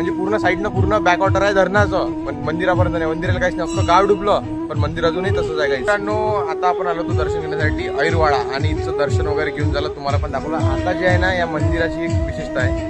म्हणजे पूर्ण साईडनं पूर्ण बॅक वॉटर आहे धरणाचं. पण मंदिरापर्यंत नाही. मंदिराला काहीच नाही. गाव डुबलं. पण मंदिर अजूनही तसंच आहे काही मित्रांनो आता आपण आलो होतो दर्शन घेण्यासाठी ऐरवाडा. आणि इथचं दर्शन वगैरे घेऊन झालं. तुम्हाला पण दाखवलं. आता जे आहे ना या मंदिराची एक विशेषता आहे.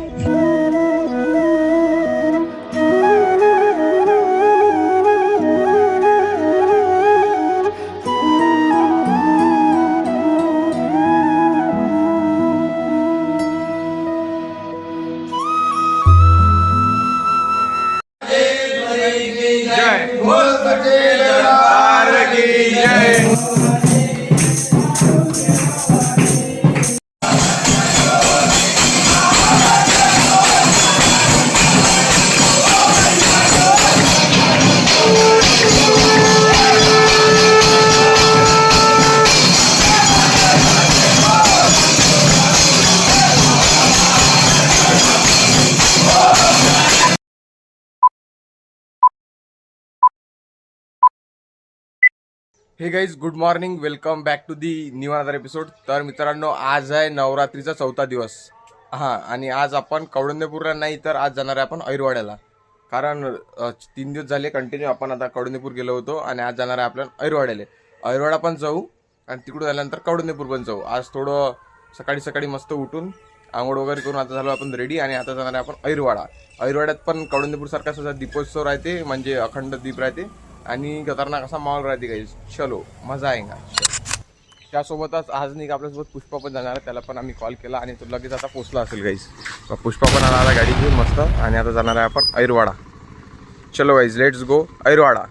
Hey guys good morning welcome back to the new another episode तर मित्रांनो आज आहे नवरात्रीचा चौथा दिवस. हां आणि आज आपण कौडंदेपूरला नाही तर आज जाणार आहे आपण ऐरवाड्याला. कारण तीन दिवस झाले कंटिन्यू आपण आता कौडंदेपूर गेलो होतो आणि आज जाणार आहे आपण ऐरवाड्याला. ऐरवाडा पण जाऊ आणि तिकडून झाल्यानंतर कौडंदेपूर पण जाऊ. आज थोडं सकाळी सकाळी मस्त उठून आंघोळ वगैरे करून आता झालो आपण रेडी आणि आता जाणार आहे आपण ऐरवाडा. ऐरवाड्यात पण कौडंदेपूर सारखा सुद्धा दीपोत्सव राहते म्हणजे अखंड दीप राहते. आणि खतरनाक असा माहोल राहते काही. चलो मजा आहे ना? त्यासोबतच आज नाही का आपल्यासोबत पुष्पा पण जाणार आहे. त्याला पण आम्ही कॉल केला आणि तो लगेच आता पोचला असेल गाईज पुष्पा पण आला गाडी घेऊन मस्त. आणि आता जाणार आहे आपण ऐरवाडा. चलो गाईज लेट्स गो ऐरवाडा.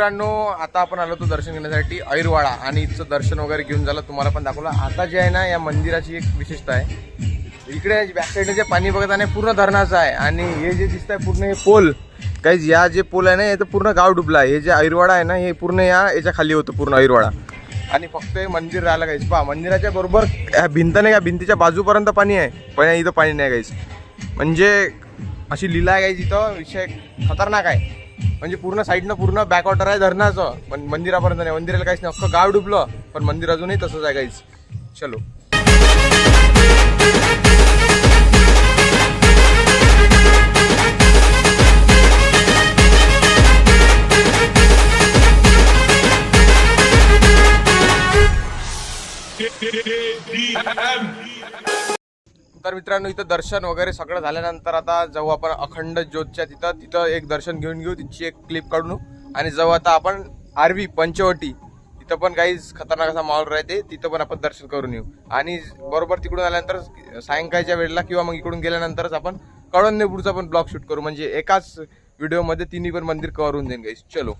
मित्रांनो आता आपण आलो होतो दर्शन घेण्यासाठी ऐरवाडा आणि इथचं दर्शन वगैरे घेऊन झालं. तुम्हाला पण दाखवलं. आता जे आहे ना या मंदिराची एक विशेषता आहे. इकडे बॅक साईडने जे पाणी बघत आहे पूर्ण धरणाचं आहे. आणि हे जे दिसत आहे पूर्ण हे पोल. काही या जे पोल आहे ना हे तर पूर्ण गाव डुबला आहे. हे जे ऐरवाडा आहे ना हे पूर्ण या याच्या खाली होतं पूर्ण ऐरवाडा. आणि फक्त हे मंदिर राहायला गाईस पहा मंदिराच्या बरोबर ह्या भिंत नाही का भिंतीच्या बाजूपर्यंत पाणी आहे. पण इथं पाणी नाही गाईस म्हणजे अशी लीला आहे गाईस इथं. विषय खतरनाक आहे. म्हणजे पूर्ण साईडनं पूर्ण बॅक वॉटर आहे धरणाचं. पण मंदिरापर्यंत नाही मंदिराला काहीच नाही. अख्खं गाव डुबलं पण मंदिर अजूनही तसंच आहे काहीच चलो. तर मित्रांनो इथं दर्शन वगैरे सगळं झाल्यानंतर आता जाऊ आपण अखंड ज्योतच्या तिथं. तिथं एक दर्शन घेऊन घेऊ तिची एक क्लिप काढून. आणि जाऊ आता आपण आरवी पंचवटी. तिथं पण काही खतरनाक असा मॉल राहते. तिथं पण आपण दर्शन करून येऊ. आणि बरोबर तिकडून आल्यानंतर सायंकाळच्या वेळेला किंवा मग इकडून गेल्यानंतरच आपण कळवणदेपूरचा पण ब्लॉग शूट करू. म्हणजे एकाच व्हिडिओमध्ये तिन्ही पण मंदिर करून होऊन जाईल गाईस चलो.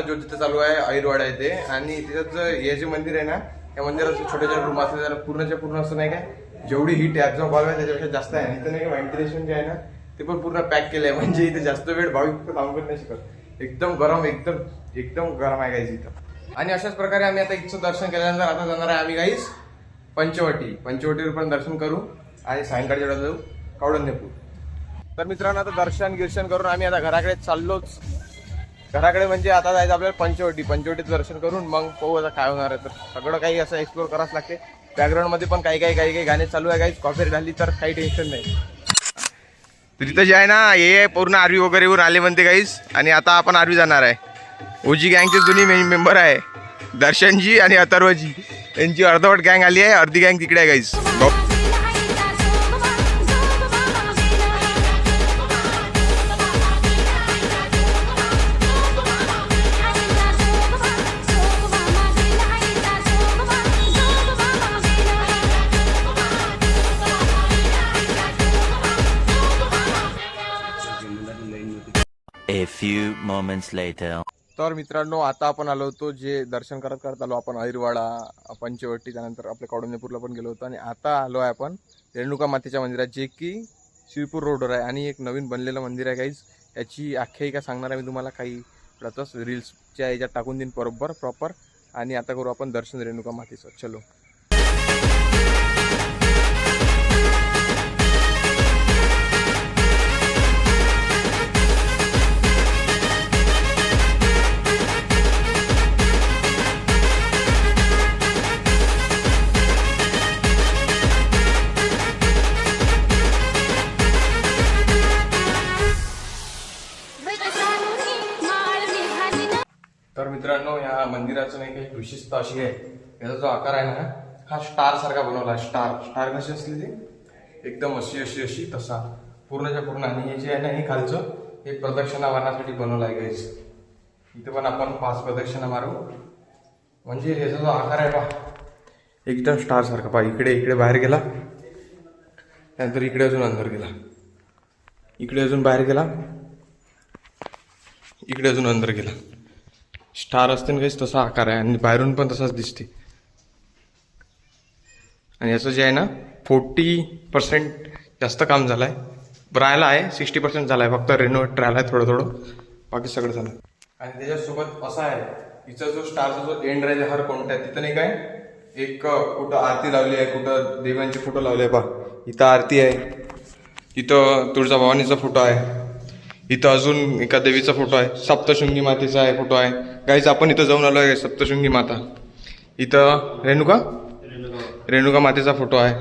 ज्योत जिथे चालू आहे ऐरवाडा येथे आणि तिथं हे जे मंदिर आहे ना त्या मंदिरात छोटे छोटे रूम असते त्याला पूर्णच्या पूर्ण असं नाही काय जेवढी ही हीट ॲब्झॉर्ब आहे त्याच्यापेक्षा जास्त आहे. आणि इथं नाही व्हेंटिलेशन जे आहे ना ते पण पूर्ण पॅक केलं आहे म्हणजे इथे जास्त वेळ भाविक थांबू नाही शकत. एकदम गरम एकदम एकदम गरम आहे गाईज इथं. आणि अशाच प्रकारे आम्ही आता इथचं दर्शन केल्यानंतर आता जाणार आहे आम्ही गाईज पंचवटी. पंचवटीवर पण दर्शन करू. आणि सायंकाळच्या वेळेला जाऊ कौडंदेपूर तर मित्रांनो आता दर्शन गिर्शन करून आम्ही आता घराकडे चाललोच. घराकडे म्हणजे आता जायचं आपल्याला पंचवटी पंचवटीचं दर्शन करून मग पाहू आता काय होणार आहे. तर सगळं काही असं एक्सप्लोर करावंच लागते. बॅकग्राऊंडमध्ये पण काही काही काही काही गाणे चालू आहे काही कॉफी झाली तर काही टेन्शन नाही. तर तिथं जे आहे ना हे पूर्ण आरवी वगैरे येऊन आले म्हणते काहीच आणि आता आपण आरवी जाणार आहे. ओजी गँगचे दोन्ही मेंबर आहे. दर्शनजी आणि अथर्वजी. यांची अर्धवट गँग आली आहे. अर्धी गँग तिकडे आहे काहीच moments later. तर मित्रांनो आता आपण आलो होतो जे दर्शन करत करत आलो आपण ऐरवाडा पंचवटी त्यानंतर आपल्या कौडंजपूरला पण गेलो होतो आणि आता आलो आहे आपण रेणुका मातेच्या मंदिरात जे की शिरपूर रोडवर आहे आणि एक नवीन बनलेलं मंदिर आहे काहीच याची आख्यायिका सांगणार आहे मी तुम्हाला काही वेळातच रील्सच्या याच्यात टाकून देईन बरोबर प्रॉपर आणि आता करू आपण दर्शन रेणुका मातेचं. चलो. विशेषता अशी आहे याचा जो आकार आहे ना हा स्टार सारखा बनवला आहे स्टार स्टार कशी असली ती? एकदम अशी अशी अशी तसा. पूर्णच्या पूर्ण. आणि हे जे आहे ना हे खालचं हे प्रदक्षिणा मारण्यासाठी बनवलं आहे गाईज इथे पण आपण पाच प्रदक्षिणा मारू. म्हणजे ह्याचा जो आकार आहे पहा. एकदम स्टार सारखा. पहा इकडे इकडे बाहेर गेला. त्यानंतर इकडे अजून अंदर गेला. इकडे अजून बाहेर गेला. इकडे अजून अंदर गेला. स्टार असते ना काहीच तसा आकार आहे. आणि बाहेरून पण तसाच दिसते. आणि याचं जे आहे ना फोर्टी पर्सेंट जास्त काम झालं आहे राहायला आहे सिक्स्टी पर्सेंट झालं आहे फक्त रेनोवेट राहिला आहे थोडं थोडं. बाकी सगळं झालं. आणि त्याच्यासोबत असा आहे तिचा जो स्टारचा जो एंड राहिले हर कोणता आहे तिथं नाही काय एक कुठं आरती लावली आहे कुठं देवांचे फोटो लावले आहे पहा. इथं आरती आहे. इथं तुळजाभवानीचा फोटो आहे. इथं अजून एका देवीचा फोटो आहे. सप्तशृंगी मातेचा आहे फोटो आहे. गाईच आपण इथं जाऊन आलो आहे सप्तशृंगी माता. इथं रेणुका? रेणुका मातेचा फोटो आहे.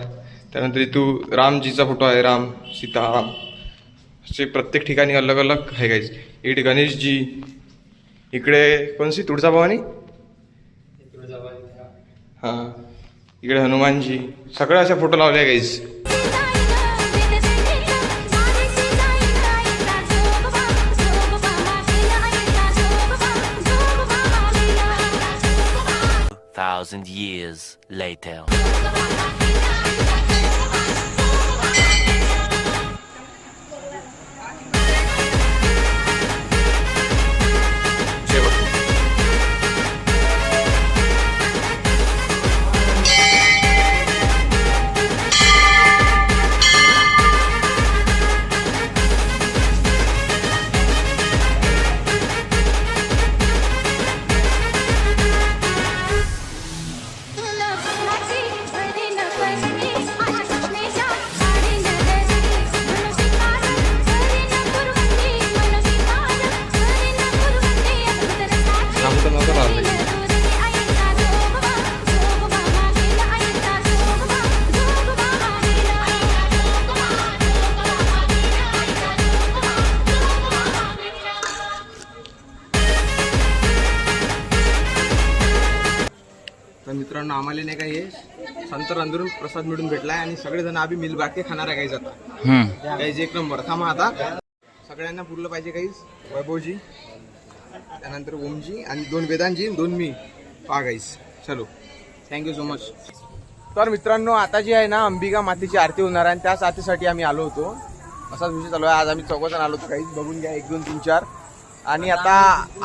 त्यानंतर इथं रामजीचा फोटो आहे. राम सीताराम असे प्रत्येक ठिकाणी अलग अलग आहे गाईज इकडे गणेशजी. इकडे कोणसी? तुळजाभवानी? हां. इकडे हनुमानजी. सगळे असे फोटो लावले आहे गाईज Years later. मित्रांनो आम्हाला नाही काय हे संत रांधून प्रसाद मिळून भेटलाय आणि सगळेजण आम्ही मिलबाके खाणार आहे काही जाता काहीच एक नंबर. थांबा आता. सगळ्यांना पुरलं पाहिजे काहीच वैभवजी त्यानंतर ओमजी आणि दोन वेदांजी दोन मी. पहा गाईस. चलो. थँक्यू सो मच तर मित्रांनो आता जी आहे ना अंबिका मातेची आरती होणार आहे आणि त्याच आरतीसाठी आम्ही आलो होतो. असाच विषय चालू आहे. आज आम्ही चौघजण आलो होतो काहीच बघून घ्या. एक दोन तीन चार. आणि आता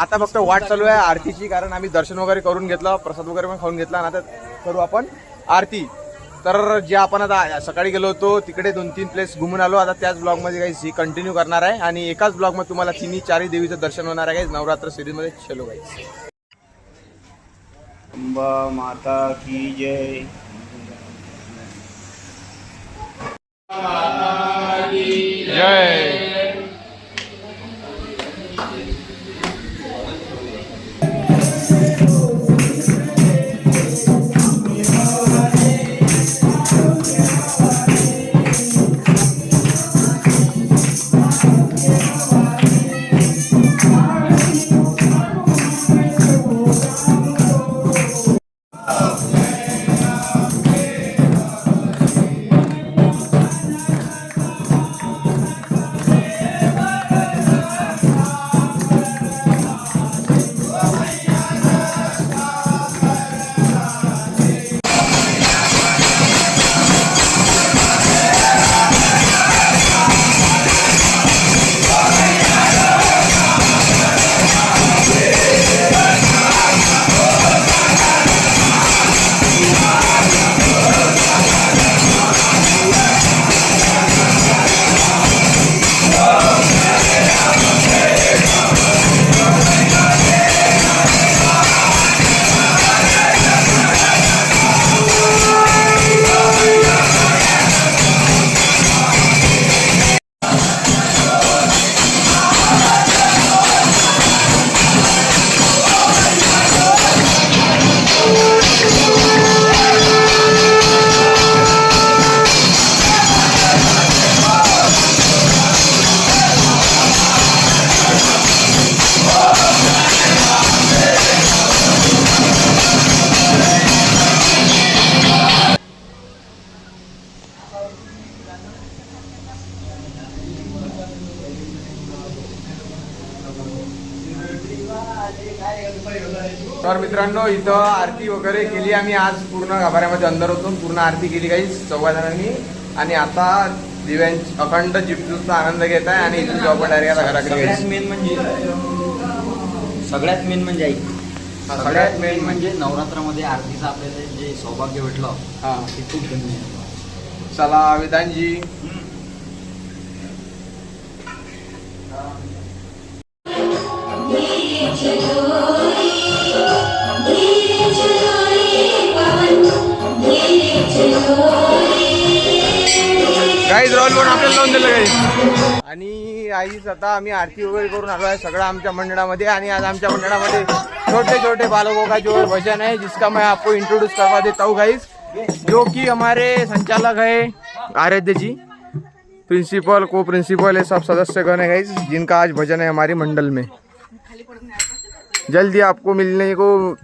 आता फक्त वाट चालू आहे आरतीची कारण आम्ही दर्शन वगैरे करून घेतलं प्रसाद वगैरे पण खाऊन घेतला आणि आता करू आपण आरती. तर जे आपण आता सकाळी गेलो होतो तिकडे दोन तीन प्लेस घुमून आलो. आता त्याच ब्लॉगमध्ये काही ही कंटिन्यू करणार आहे. आणि एकाच ब्लॉगमध्ये तुम्हाला तिन्ही चारही देवीचं दर्शन होणार आहे काही नवरात्र सिरीजमध्ये चलो काही अम्बा माता की जय. जय. तर मित्रांनो इथं आरती वगैरे केली आम्ही आज पूर्ण गाभाऱ्यामध्ये अंदर होतो पूर्ण आरती केली काही चौघा जणांनी आणि आता दिव्यांची अखंड जिपजूचा आनंद घेत आहे आणि इथून आपण डायरेक्ट घराकडे. मेन म्हणजे सगळ्यात मेन म्हणजे आई सगळ्यात मेन म्हणजे नवरात्रामध्ये आरतीचं आपल्याला जे सौभाग्य भेटलं हा ते खूप धन्य. चला वेदांजी काहीच रोल पण आपल्याला लावून दिलं काही आणि आईच आता आम्ही आरती वगैरे करून आलो आहे सगळं आमच्या मंडळामध्ये आणि आज आमच्या मंडळामध्ये छोटे छोटे बालकों का जो भजन है जिसका मैं आपको इंट्रोड्यूस करवा देता हूँ गाइस जो कि हमारे संचालक है आराध्य जी प्रिंसिपल को प्रिंसिपल है सब सदस्य गण है जिनका आज भजन है हमारे मंडल में। जल्दी आपको मिलने को